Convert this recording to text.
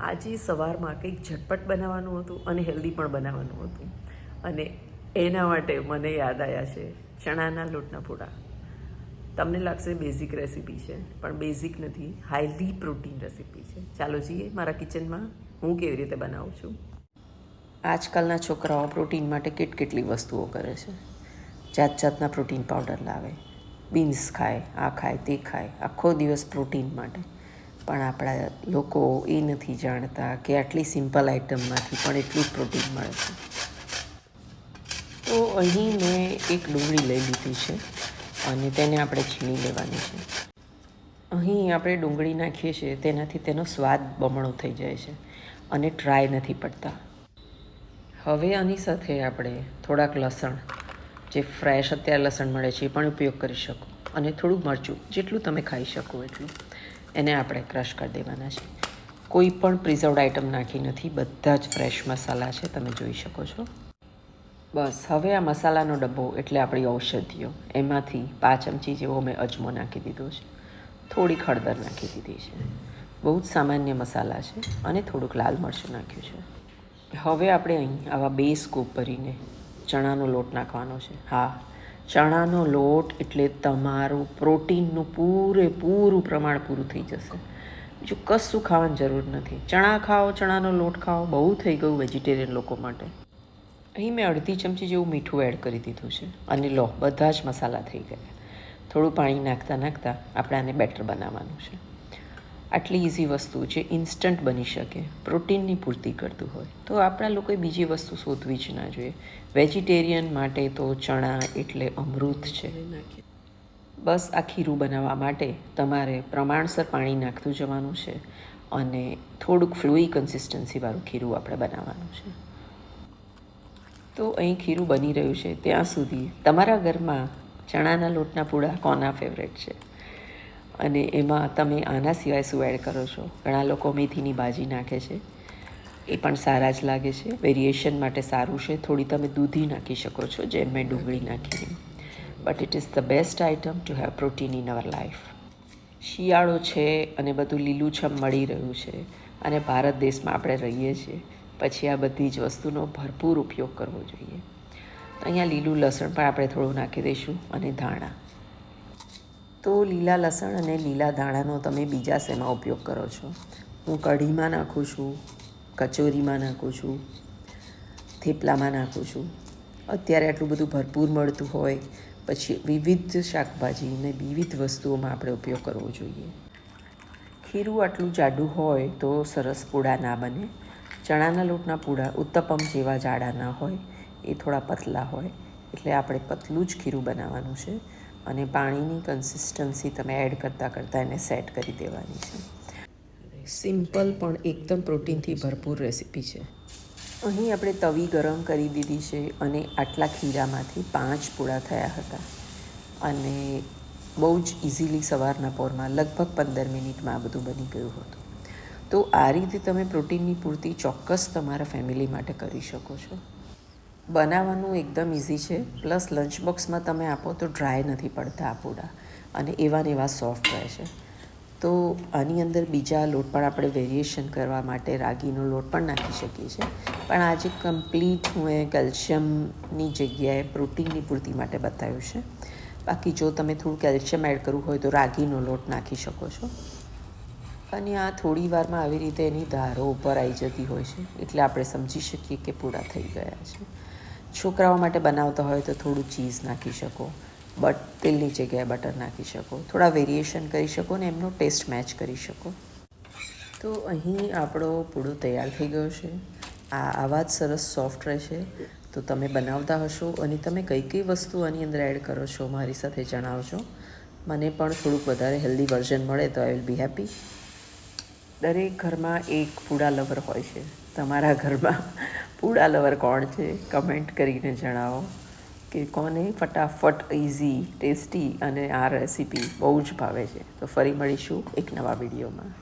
આજે સવારમાં કંઈક ઝટપટ બનાવવાનું હતું અને હેલ્ધી પણ બનાવવાનું હતું. અને એના માટે મને યાદ આવ્યા છે ચણાના લોટના પૂડા. તમને લાગશે બેઝિક રેસીપી છે, પણ બેઝિક નથી હાઈલી પ્રોટીન રેસીપી છે. ચાલો જઈએ મારા કિચનમાં હું કેવી રીતે બનાવું છું? આજકાલના છોકરાઓ પ્રોટીન માટે કેટ કેટલી વસ્તુઓ કરે છે. જાત જાતના પ્રોટીન પાવડર લાવે બીન્સ ખાય, આ ખાય, તે ખાય, આખો દિવસ પ્રોટીન માટે. પણ આપણા લોકો એ નથી જાણતા કે આટલી સિમ્પલ આઇટમમાંથી પણ એટલું પ્રોટીન મળે છે. તો અહીં મેં એક ડુંગળી લઈ લીધી છે અને તેને આપણે છીણી લેવાની છે. અહીં આપણે ડુંગળી નાખીએ છીએ તેનાથી તેનો સ્વાદ બમણો થઈ જાય છે અને ટ્રાય નથી પડતા. હવે આની સાથે આપણે થોડાક લસણ, જે ફ્રેશ અત્યારે લસણ મળે છે એ પણ ઉપયોગ કરી શકો. અને થોડું મરચું, જેટલું તમે ખાઈ શકો એટલું. એને આપણે ક્રશ કરી દેવાના છે. કોઈ પણ પ્રિઝર્વડ આઇટમ નાખી નથી. બધા જ ફ્રેશ મસાલા છે. તમે જોઈ શકો છો. બસ, હવે આ મસાલાનો ડબ્બો, એટલે આપણી ઔષધિઓ. એમાંથી પાંચ ચમચી જેવો મેં અજમો નાખી દીધો છે. થોડીક હળદર નાખી દીધી છે. બહુ જ સામાન્ય મસાલા છે અને થોડુંક લાલ મરચું નાખ્યું છે. હવે આપણે અહીં આવા બે સ્કૂપ ભરીને ચણાનો લોટ નાખવાનો છે. હા ચણાનો લોટ એટલે તમારું પ્રોટીનનું પૂરેપૂરું પ્રમાણ પૂરું થઈ જશે. બીજું કશું ખાવાની જરૂર નથી. ચણા ખાઓ, ચણાનો લોટ ખાઓ, બહુ થઈ ગયું વેજીટેરિયન લોકો માટે. અહીં મેં અડધી ચમચી જેવું મીઠું એડ કરી દીધું છે. અને લો, બધા જ મસાલા થઈ ગયા. થોડું પાણી નાખતા નાખતા આપણે આને બેટર બનાવવાનું છે. આટલી ઇઝી વસ્તુ જે ઇન્સ્ટન્ટ બની શકે પ્રોટીનની પૂર્તિ કરતું હોય. તો આપણા લોકોએ બીજી વસ્તુ શોધવી જ ના જોઈએ. વેજીટેરિયન માટે તો ચણા એટલે અમૃત છે. બસ આ ખીરું બનાવવા માટે તમારે પ્રમાણસર પાણી નાખતું જવાનું છે અને થોડુંક ફ્લુઈ કન્સિસ્ટન્સીવાળું ખીરું આપણે બનાવવાનું છે. તો અહીં ખીરું બની રહ્યું છે. ત્યાં સુધી તમારા ઘરમાં ચણાના લોટના પૂડા કોના ફેવરેટ છે? અને એમાં તમે આના સિવાય શું એડ કરો છો? ઘણા લોકો મેથીની ભાજી નાખે છે. એ પણ સારા જ લાગે છે. વેરિએશન માટે સારું છે. થોડી તમે દૂધી નાખી શકો છો, જેમ મેં ડુંગળી નાખી but it is the best item to have protein in our life શિયાળો છે અને બધું લીલુંછમ મળી રહ્યું છે. અને ભારત દેશમાં આપણે રહીએ છીએ. પછી આ બધી જ વસ્તુનો ભરપૂર ઉપયોગ કરવો જોઈએ. અહીંયા લીલું લસણ પણ આપણે થોડું નાખી દઈશું અને ધાણા. તો લીલા લસણ અને લીલા ધાણાનો તમે બીજા શેમાં ઉપયોગ કરો છો? હું કઢીમાં નાખું છું, કચોરીમાં નાખું છું, થેપલામાં નાખું છું. અત્યારે આટલું બધું ભરપૂર મળતું હોય, પછી વિવિધ શાકભાજી અને વિવિધ વસ્તુઓમાં આપણે ઉપયોગ કરવો જોઈએ. ખીરું આટલું જાડું હોય તો સરસ પૂડા ના બને. ચણાના લોટના પૂડા ઉત્તપમ જેવા જાડા ના હોય, એ થોડા પતલા હોય. એટલે આપણે પતલું જ ખીરું બનાવવાનું છે. અને પાણીની કન્સિસ્ટન્સી તમે એડ કરતાં કરતાં એને સેટ કરી દેવાની છે. સિમ્પલ પણ એકદમ પ્રોટીનથી ભરપૂર રેસીપી છે. અહીં આપણે તવી ગરમ કરી દીધી છે અને આટલા ખીરામાંથી પાંચ પૂળા થયા હતા. અને બહુ જ ઇઝીલી સવારના પોરમાં લગભગ પંદર મિનિટમાં આ બધું બની ગયું હતું. તો આ રીતે તમે પ્રોટીનની પૂર્તિ ચોક્કસ તમારા ફેમિલી માટે કરી શકો છો. બનાવવાનું એકદમ ઇઝી છે. પ્લસ લંચ બોક્સમાં તમે આપો તો ડ્રાય નથી પડતા આ અને એવા ને એવા સોફ્ટ રહે છે. તો આની અંદર બીજા લોટ પણ આપણે વેરિએશન કરવા માટે રાગીનો લોટ પણ નાખી શકીએ છીએ. પણ આજે કમ્પ્લીટ હું એ કેલ્શિયમની જગ્યાએ પ્રોટીનની પૂર્તિ માટે બતાવ્યું છે. બાકી જો તમે થોડું કેલ્શિયમ એડ કરવું હોય તો રાગીનો લોટ નાખી શકો છો. અને આ થોડી વારમાં આવી રીતે એની ધારો ઉપર આવી જતી હોય છે. એટલે આપણે સમજી શકીએ કે પૂરા થઈ ગયા છે. છોકરાઓ માટે બનાવતા હોય તો થોડું ચીઝ નાખી શકો બટ તેલની જગ્યાએ બટર નાખી શકો. થોડા વેરિએશન કરી શકો ને એમનો ટેસ્ટ મેચ કરી શકો. તો અહીં આપણો પૂડો તૈયાર થઈ ગયો છે. આ આવા જ સરસ સોફ્ટ રહેશે. તો તમે બનાવતા હશો અને તમે કઈ કઈ વસ્તુ આની અંદર એડ કરો છો મારી સાથે જણાવજો. મને પણ થોડુંક વધારે હેલ્ધી વર્ઝન મળે તો આઈ વિલ બી હેપી દરેક ઘરમાં એક પૂડા લવર હોય છે. તમારા ઘરમાં પૂડા લવર કોણ છે? કમેન્ટ કરીને જણાવો કે કોને ફટાફટ ઇઝી ટેસ્ટી અને આ રેસીપી બહુ જ ભાવે છે. તો ફરી મળીશું એક નવા વિડીયોમાં.